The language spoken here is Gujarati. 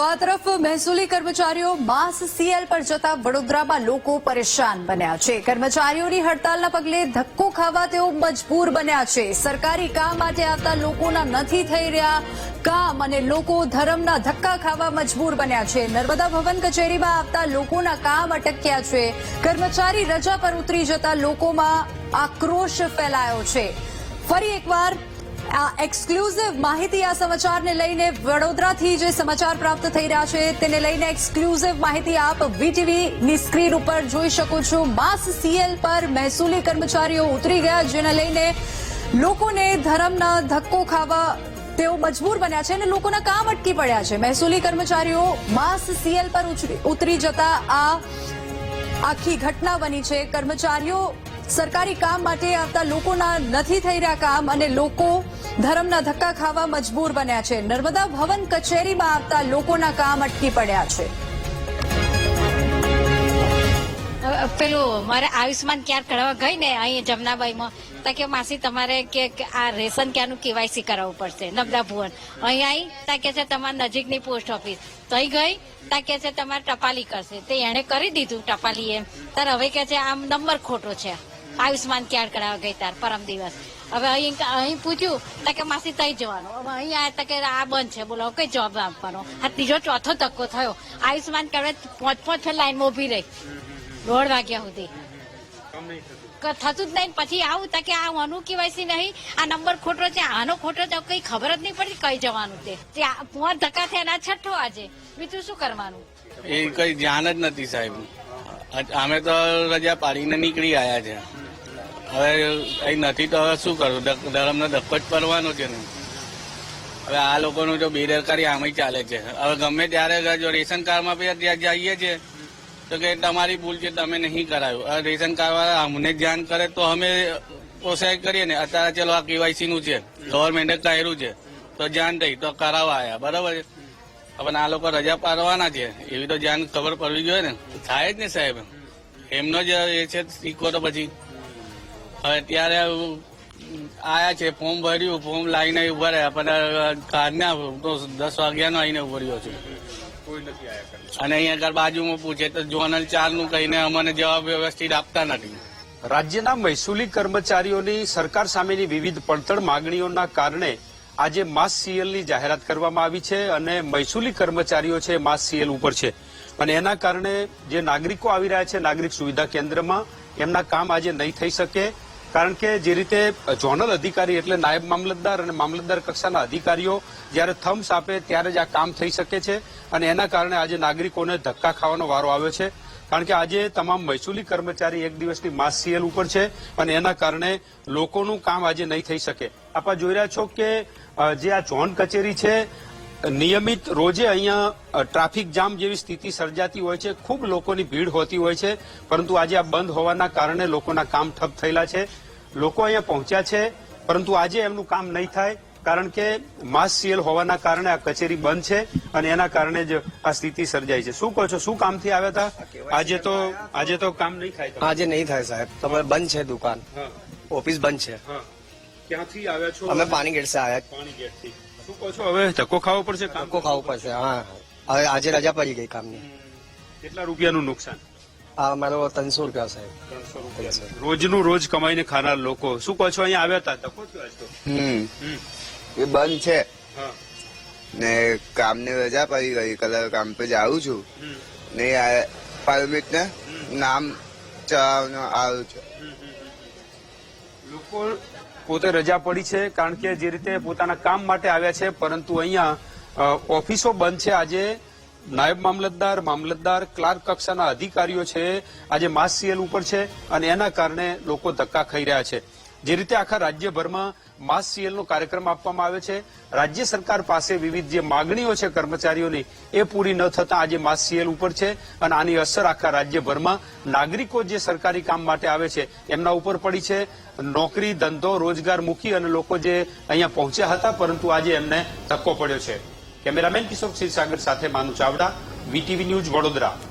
તો આ તરફ મહેસૂલી કર્મચારીઓ માસ સીએલ પર જતા વડોદરામાં લોકો પરેશાન બન્યા છે. કર્મચારીઓની હડતાલના પગલે ધક્કો ખાવા તેઓ મજબૂર બન્યા છે. સરકારી કામ માટે આવતા લોકોના નથી થઈ રહ્યા કામ અને લોકો ધર્મના ધક્કા ખાવા મજબૂર બન્યા છે. નર્મદા ભવન કચેરીમાં આવતા લોકોના કામ અટક્યા છે. કર્મચારી રજા પર ઉતરી જતા લોકોમાં આક્રોશ ફેલાયો છે. ફરી એકવાર આ એક્સક્લુઝિવ માહિતી આ સમાચારને લઈને વડોદરાથી જે સમાચાર પ્રાપ્ત થઈ રહ્યા છે તેને લઈને એક્સક્લુઝિવ માહિતી આપ વીટીવીની સ્ક્રીન ઉપર જોઈ શકો છો. માસ સીએલ પર મહેસૂલી કર્મચારીઓ ઉતરી ગયા જેને લઈને લોકોને ધરમના ધક્કો ખાવા તેઓ મજબૂર બન્યા છે અને લોકોના કામ અટકી પડ્યા છે. મહેસૂલી કર્મચારીઓ માસ સીએલ પર ઉતરી જતા આ આખી ઘટના બની છે. કર્મચારીઓ સરકારી કામ માટે આવતા લોકોના નથી થઈ રહ્યા કામ અને લોકો ધરમના ધક્કા ખાવા મજબૂર બન્યા છે. નર્મદા ભવન કચેરીમાં આવતા લોકોના કામ અટકી પડ્યા છે. પેલું મારે આયુષ્માન ક્યાર કઢાવવા ગઈ ને અહીં જમનાબાઈમાં, તા કે માસી તમારે કે આ રેશન કાર્ડનું કેવાયસી કરાવવું પડશે? નબદા ભુવન. અહીં આવી તા કે છે તમારા નજીકની પોસ્ટ ઓફિસ. તઈ ગઈ, તા કે છે તમારે ટપાલી કરશે. તે એણે કરી દીધું ટપાલી એમ. તાર હવે કે છે આમ નંબર ખોટો છે. આયુષ્માન કાર્ડ કરાવવા ગઈ તાર, પરમ દિવસ. હવે અહીં અહીં પૂછ્યું, તો કે માસી તઈ જવાનું. હવે અહીં આ તકે આ બંધ છે, બોલો કઈ જવાબ આપવાનો. આ ત્રીજો ચોથો ધક્કો થયો. આયુષ્માન કાર્ડ પાંચ પાંચ લાઈનમાં ઊભી રહી. દોઢ વાગ્યા સુધી. થતું જ નહીં. પછી આવું, તો કે આ આનું કેવાયસી નહીં. આ નંબર ખોટો છે, આનો ખોટો છે, કઈ ખબર જ નહીં પડી કઈ જવાનું તે તે ધક્કા થયા ના છઠ્ઠો આજે. બીજું શું કરવાનું? એ કઈ ધ્યાન જ નથી સાહેબ. અમે તો રજા પાડીને નીકળી આવ્યા છે. હવે અહીં નથી તો હવે શું કરું ધ- ધર્મનો ધક્કો જ પડવાનો છે ને. હવે આ લોકોનું જો બેદરકારી આમય ચાલે છે. હવે ગમે ત્યારે જો રેશન કાર્ડમાં બી જઈએ છીએ તો કે તમારી ભૂલ છે, તમે નહીં કરાયું હવે રેશન કાર્ડ અમને ધ્યાન કરે તો અમે પ્રોત્સાહિત કરીએ ને. અત્યારે ચલો આ કેવાયસી નું છે ગવર્મેન્ટે કર્યું છે, તો ધ્યાન દઈ તો કરાવવા આવ્યા બરાબર છે? હવે આ લોકો રજા પાડવાના છે. એવી તો ધ્યાન ખબર પડવી જોઈએ ને. થાય જ ને સાહેબ. એમનો જ એ છે શીખો તો પછી. હવે ત્યારે આયા છે ફોર્મ ભર્યું ફોર્મ લાઈને ઊભા રહ્યા. પણ કારના તો દસ વાગ્યાનો આવીને ઊભો રહ્યો છું. અને અહીંયા આગળ બાજુમાં પૂછે તો જોનલ ચારનું કહીને અમને જવાબ વ્યવસ્થિત આપતા નથી. રાજ્યના મહેસૂલી કર્મચારીઓની સરકાર સામેની વિવિધ પડતર માગણીઓના કારણે આજે માસ સીએલની જાહેરાત કરવામાં આવી છે અને મહેસૂલી કર્મચારીઓ છે માસ સીએલ ઉપર છે. અને એના કારણે જે નાગરિકો આવી રહ્યા છે નાગરિક સુવિધા કેન્દ્રમાં એમના કામ આજે નહીં થઈ શકે. કારણ કે જે રીતે ઝોનલ અધિકારી એટલે નાયબ મામલતદાર અને મામલતદાર કક્ષાના અધિકારીઓ જ્યારે થમ્સ આપે ત્યારે જ આ કામ થઈ શકે છે અને એના કારણે આજે નાગરિકોને ધક્કા ખાવાનો વારો આવ્યો છે. કારણ કે આજે તમામ મહેસૂલી કર્મચારી એક દિવસની માસ સીએલ ઉપર છે અને એના કારણે લોકોનું કામ આજે નહીં થઈ શકે. આપણે જોઈ રહ્યા છો કે જે આ ઝોન કચેરી છે નિયમિત રોજે અહીંયા ટ્રાફિક જામ જેવી સ્થિતિ સર્જાતી હોય છે. ખૂબ લોકોની ભીડ હોતી હોય છે. પરંતુ આજે આ બંધ હોવાના કારણે લોકોના કામ ઠપ થયેલા છે. લોકો અહીંયા પહોંચ્યા છે. પરંતુ આજે એમનું કામ નહીં થાય કારણ કે માસ સીએલ હોવાના કારણે આ કચેરી બંધ છે અને એના કારણે જ આ સ્થિતિ સર્જાઈ છે. શું કહો છો? શું કામથી આવ્યા હતા? આજે તો આજે તો કામ નહીં થાય આજે નહીં થાય સાહેબ. તમારે બંધ છે દુકાન. ઓફિસ બંધ છે. ક્યાંથી આવ્યા છો? અમે પાણી ગેટ સે આવ્યા. પાણી ગેટથી શું કહો છો હવે? ધક્કો ખાવો પડશે કામ? ધક્કો ખાવું પડશે હા. હવે આજે રજા પડી ગઈ કામની. કેટલા રૂપિયાનું નુકસાન? આ મારો ત્રણસો રૂપિયા સાહેબ. ત્રણસો રૂપિયા. રોજનું રોજ કમાઈને ખાનાર લોકો. શું કહો છો? અહીંયા આવ્યા હતા? ધક્કો થયો હમ. હમ. એ બંધ છે. હા. ને કામની રજા પડી ગઈ. કલર કામ પર જાઉં છું. ને આ પરમિટ ને નામ ચડાવવાનું આવ્યું છે. લોકો પોતે રજા પડી છે કારણ કે જે રીતે પોતાના કામ માટે આવ્યા છે, પરંતુ અહીંયા ઓફિસો બંધ છે. આજે નાયબ મામલતદાર મામલતદાર, ક્લાર્ક કક્ષાના અધિકારીઓ છે. આજે માસ સીએલ ઉપર છે અને એના કારણે લોકો ધક્કા ખાઈ રહ્યા છે. જે રીતે આખા રાજ્યભરમાં માસ સીએલનો કાર્યક્રમ આપવામાં આવે છે. રાજ્ય સરકાર પાસે વિવિધ જે માગણીઓ છે કર્મચારીઓની, એ પૂરી ન થતાં આજે માસ સીએલ ઉપર છે અને આની અસર આખા રાજ્યભરમાં નાગરિકો જે સરકારી કામ માટે આવે છે, એમના ઉપર પડી છે. નોકરી, ધંધો, રોજગાર મૂકી અને લોકો જે અહીંયા પહોંચ્યા હતા, પરંતુ આજે એમને ધક્કો પડ્યો છે. કેમેરામેન કિશોર ક્ષીરસાગર સાથે માનુ ચાવડા, વીટીવી ન્યૂઝ વડોદરા.